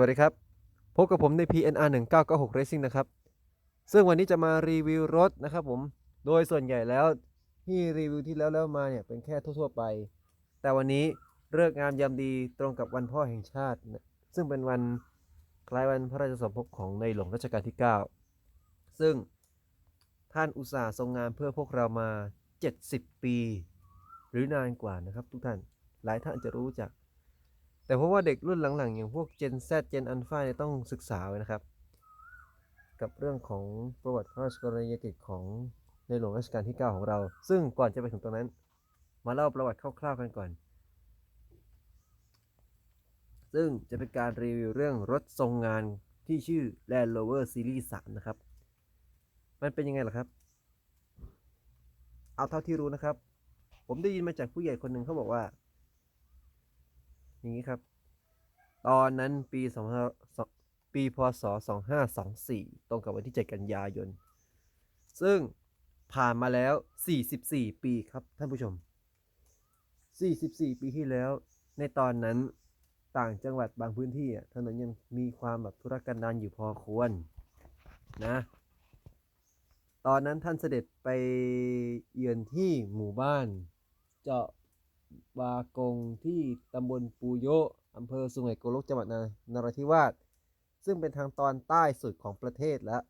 วัสดีครับ พบกับผมใน PNR 1996 Racing นะครับ ซึ่งวันนี้จะมารีวิวรถนะครับผม โดยส่วนใหญ่แล้วที่รีวิวที่แล้วแล้วมาเนี่ยเป็นแค่ทั่วๆไป แต่วันนี้เลิกงามยามดีตรงกับวันพ่อแห่งชาตินะซึ่งเป็นวันคล้ายวันพระราชสมภพของในหลวงรัชกาลที่ 9 ซึ่งท่านอุตส่าห์ทรงงานเพื่อพวกเรามา 70 ปี หรือนานกว่านะครับทุกท่าน หลายท่านจจะรู้จัก แต่เพราะว่าเด็กรุ่นหลังๆ อย่างพวก Gen Z Gen Alpha เนี่ยต้องศึกษาไว้นะครับ กับเรื่องของประวัติพระราชกรณียกิจของในหลวงรัชกาลที่ 9 ของเรา ซึ่งก่อนจะไปถึงตรงนั้น มาเล่าประวัติคร่าวๆกันก่อน ซึ่งจะเป็นการรีวิวเรื่องรถทรงงานที่ชื่อ Land Rover Series 3 นะครับ มันเป็นยังไงล่ะครับ เอาเท่าที่รู้นะครับ ผมได้ยินมาจากผู้ใหญ่คนหนึ่งเขาบอกว่า อย่างนี้ครับ ตอนนั้นปี2ปีพศ 2524 ตรงกับวันที่ 7 กันยายน ซึ่งผ่านมาแล้ว 44 ปีครับท่านผู้ชม 44 ปีที่แล้ว ในตอนนั้นต่างจังหวัดบางพื้นที่อะถนนยังมีความแบบธุรกันดารอยู่พอควรนะ ตอนนั้นท่านเสด็จไปเยือนที่หมู่บ้าน เจาะ บากงที่ตำบลปูโยอำเภอสุไหงโกลกจังหวัดนานราธิวาสซึ่งเป็นทางตอนใต้สุดของประเทศแล้ว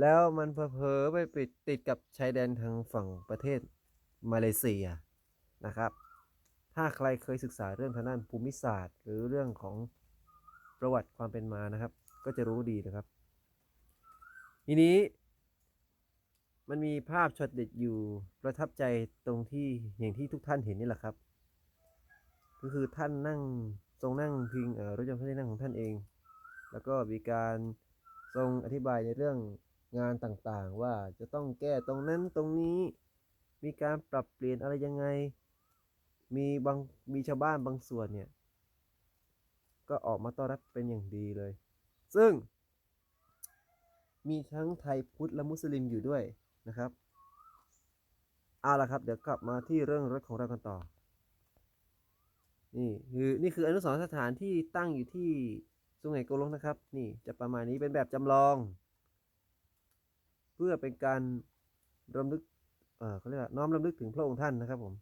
แล้วมันเผลอไปปิดติดกับชายแดนทางฝั่งประเทศมาเลเซียนะครับ ถ้าใครเคยศึกษาเรื่องทางด้านภูมิศาสตร์ หรือเรื่องของประวัติความเป็นมานะครับ ก็จะรู้ดีนะครับ ทีนี้ มันมีภาพช็อตเด็ดอยู่ประทับใจตรงที่อย่างที่ทุกท่านเห็นนี่แหละครับ ก็คือท่านนั่งทรงนั่งพิงรถยนต์คันที่นั่งของท่านเอง แล้วก็มีการทรงอธิบายในเรื่องงานต่างๆ ว่าจะต้องแก้ตรงนั้นตรงนี้ มีการปรับเปลี่ยนอะไรยังไง มีบางมีชาวบ้านบางส่วนเนี่ย ก็ออกมาต้อนรับเป็นอย่างดีเลย ซึ่ง มีทั้งไทยพุทธและมุสลิมอยู่ด้วย นะครับเอาละครับ เดี๋ยวกลับมาที่เรื่องรถของเรากันต่อ นี่คือนี่คืออนุสรณ์สถานที่ตั้งอยู่ที่สุไหงโกลกนะครับ นี่จะประมาณนี้เป็นแบบจำลอง เพื่อเป็นการรำลึกเออเขาเรียกว่าน้อมรำลึกถึงพระองค์ท่านนะครับผม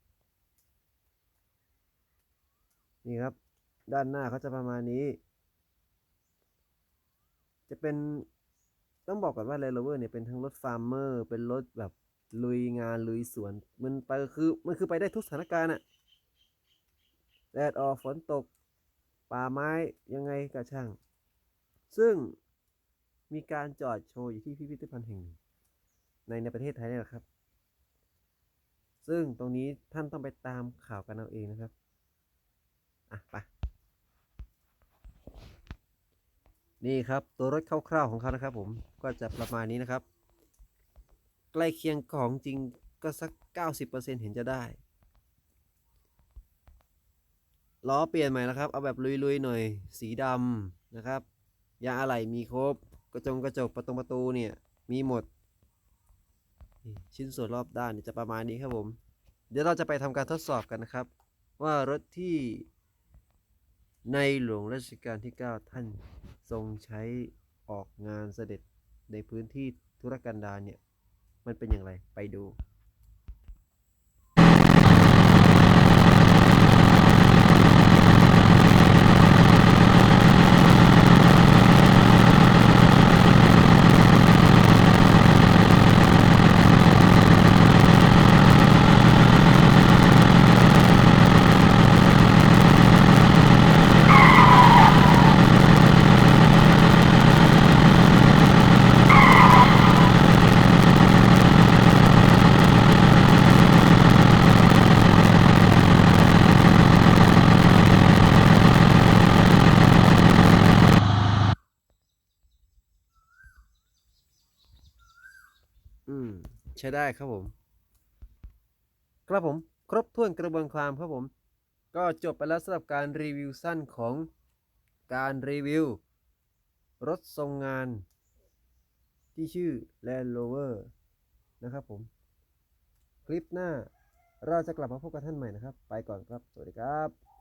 นี่ครับ ด้านหน้าเขาจะประมาณนี้ จะเป็น ต้องบอกก่อนว่า Land Rover เนี่ยเป็นทั้งรถฟาร์มเมอร์ เป็นรถแบบลุยงานลุยสวน มันไปคือมันคือไปได้ทุกสถานการณ์อะแดดออกฝนตก ป่าไม้ยังไงก็ช่าง ซึ่งมีการจอดโชว์อยู่ที่พิพิธภัณฑ์แห่งหนึ่งในในประเทศไทยนี่แหละครับ ซึ่งตรงนี้ท่านต้องไปตามข่าวกันเอาเองนะครับ อะ ไป นี่ครับตัวรถคร่าวๆของเขานะครับผมก็จะประมาณนี้นะครับ ใกล้เคียงของจริงก็สัก 90%เห็นจะได้ล้อเปลี่ยนใหม่แล้วครับ เอาแบบลุยๆหน่อย สีดำนะครับ ยางอะไหล่มีครบ กระจงกระจกประตูประตูเนี่ยมีหมด ชิ้นส่วนรอบด้านจะประมาณนี้ครับผม เดี๋ยวเราจะไปทำการทดสอบกันนะครับ ว่ารถที่ในหลวงรัชกาลที่ 9 ท่าน ทรงใช้ออกงานเสด็จในพื้นที่ธุรกันดารเนี่ย มันเป็นอย่างไรไปดู อืม ใช้ได้ครับผม ครับผม ครบถ้วนกระบวนความครับผม ก็จบไปแล้วสำหรับการรีวิวสั้นของการรีวิว รถทรงงาน ที่ชื่อ Land Rover นะครับผม คลิปหน้าเราจะกลับมาพบกับท่านใหม่นะครับ ไปก่อนครับ สวัสดีครับ